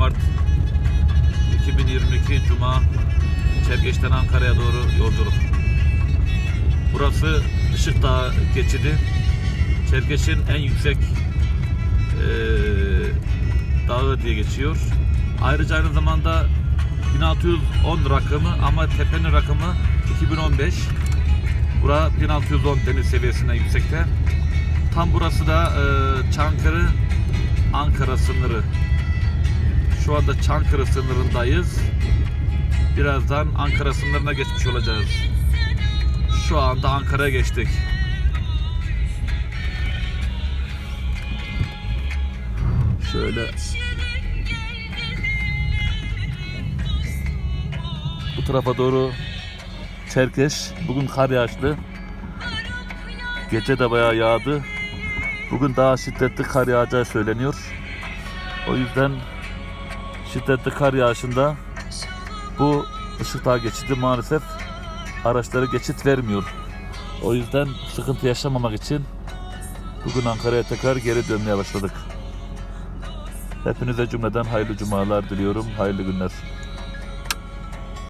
Mart 2022 Cuma Çerkeş'ten Ankara'ya doğru yolculuk. Burası Işık Dağı geçidi. Çerkeş'in en yüksek eee, dağı diye geçiyor. Ayrıca aynı zamanda 1610 rakımı ama tepenin rakımı 2015. Bura 1610 deniz seviyesinden yüksekte. Tam burası da eee, Çankırı Ankara sınırı. Şu anda Çankırı sınırındayız. Birazdan Ankara sınırına geçmiş olacağız. Şu anda Ankara'ya geçtik. Şöyle bu tarafa doğru Çerkeş. Bugün kar yağışlı. Gece de bayağı yağdı. Bugün daha şiddetli kar yağacağı söyleniyor. O yüzden şiddetli kar yağışında bu Işıkdağ geçidi maalesef araçları geçit vermiyor. O yüzden sıkıntı yaşamamak için bugün Ankara'ya tekrar geri dönmeye başladık. Hepinize cümleden hayırlı cumalar diliyorum. Hayırlı günler.